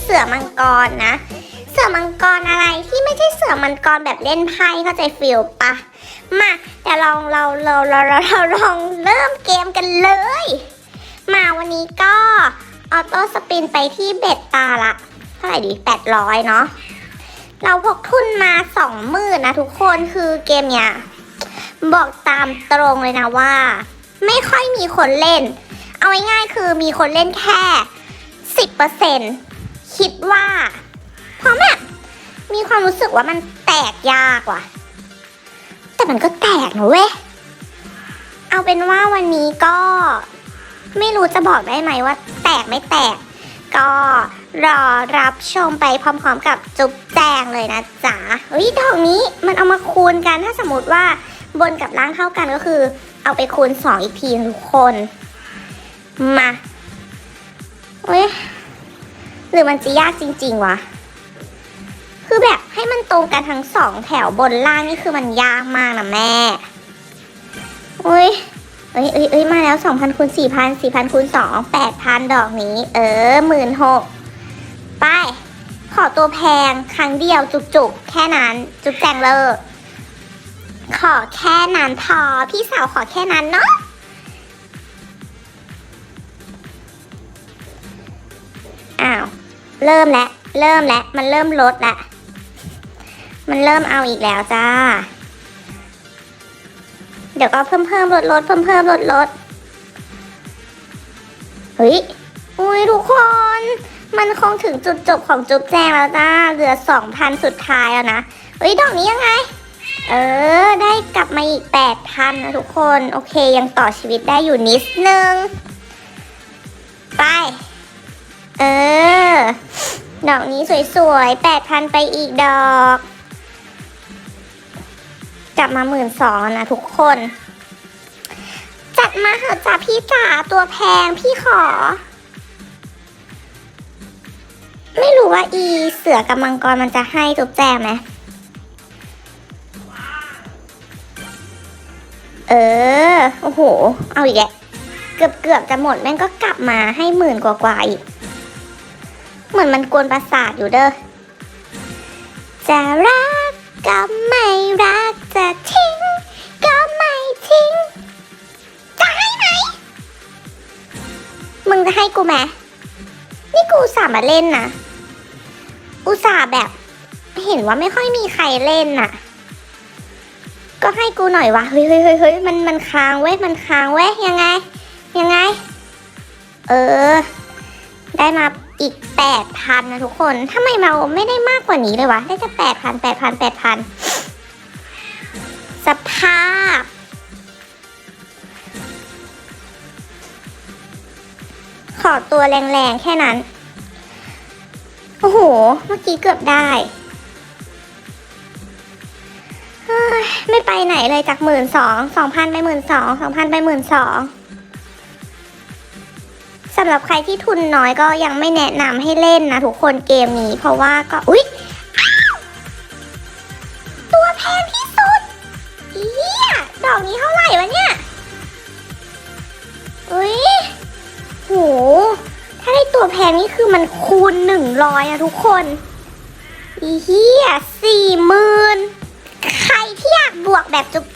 เสือมังกรนะ เสือมังกรอะไรที่ไม่ใช่เสือมังกรแบบเล่นไพ่เข้าใจฟิลปะมาแต่ลองเราเราเราเราเราลองเริ่มเกมกันเลย มาวันนี้ก็ออโต้สปินไปที่เบ็ดตาละเท่าไหร่ดีแปดร้อยเนาะเราพกทุนมาสองหมื่นนะทุกคนคือเกมเนี้ยบอกตามตรงเลยนะว่า ไม่ค่อยมีคนเล่น เอาง่ายๆคือมีคนเล่นแค่สิบเปอร์เซ็นต คิดว่า เพราะแบบมีความรู้สึกว่ามันแตกยากว่ะ แต่มันก็แตกนะเว้ย เอาเป็นว่าวันนี้ก็ ไม่รู้จะบอกได้ไหมว่า แตกไม่แตก ก็รอรับชมไปพร้อมๆกับจุ๊บแจงเลยนะจ๊ะเฮ้ยดอกนี้มันเอามาคูณกันถ้าสมมติว่าบนกับล่างเท่ากันก็คือ เอาไปคูณสองอีกทีทุกคน มา รือมันจะยากจริง ๆ วะ คือแบบให้มันตรงกันทั้งสองแถวบนล่างนี่คือมันยากมากนะแม่อุ้ยเอ้ยเอ้ยเอ้ยมาแล้วสองพันคูณสี่พันสี่พันคูณสองแปดพันดอกนี้ เออหมื่นหกไป ขอตัวแพงครั้งเดียวจุกๆ แค่นั้น จุกแจงเลิกขอแค่นั้นพอ พี่สาวขอแค่นั้นเนาะ เริ่มแล้วเริ่มแล้วมันเริ่มลดละมันเริ่มเอาอีกแล้วจ้า เดี๋ยวก็เพิ่มเพิ่มลดลดเพิ่มเพิ่มลดลดเฮ้ยอุ้ยทุกคน มันคงถึงจุดจบของจุ๊บแจงแล้วจ้า เหลือสองพันสุดท้ายแล้วนะเฮ้ยดอกนี้ยังไง เออ ได้กลับมาอีกแปดพันนะทุกคน โอเคยังต่อชีวิตได้อยู่นิดนึง ไป เออ ดอกนี้สวยๆแปดพันไปอีกดอก กลับมาหมื่นสองนะทุกคน จัดมาเถอะจ้าพี่จ๋าตัวแพงพี่ขอ ไม่รู้ว่าอีเสือกับมังกรมันจะให้จุ๊บแจมไหมเออ โอ้โห เอาอีกแกเกือบเกือบจะหมดแม่งก็กลับมาให้หมื่นกว่าๆอีก เหมือนมันกวนประสาทอยู่เด้อ จะรักก็ไม่รักจะทิ้งก็ไม่ทิ้ง จะให้ไหม มึงจะให้กูไหม นี่กูอุตส่าห์มาเล่นนะ อุตส่าห์แบบ เห็นว่าไม่ค่อยมีใครเล่นน่ะ ก็ให้กูหน่อยวะ เฮ้ยเฮ้ยเฮ้ยเฮ้ยมันมันค้างเว้ย มันค้างเว้ย ยังไง ยังไง เออ ได้มา อีกแปดพันนะทุกคนทำไมเราไม่ได้มากกว่านี้เลยวะ ได้แปดพันแปดพันแปดพันสภาพ ขอตัวแรงๆ แค่นั้น โอ้โห เมื่อกี้เกือบได้ ไม่ไปไหนเลยจากหมื่นสองสองพันไปหมื่นสองสองพันไปหมื่นสอง สำหรับใครที่ทุนน้อยก็ยังไม่แนะนำให้เล่นนะทุกคนเกมนี้ เพราะว่าก็อุ๊ยตัวแพงที่สุดเฮียดอกนี้เท่าไหร่วะเนี่ยอุ๊ยโหถ้าได้ตัวแพงนี่คือมันคูณหนึ่งร้อยนะทุกคนอีเฮียสี่หมื่นใครที่อยากบวกแบบจุ๊บแจงนะคะก็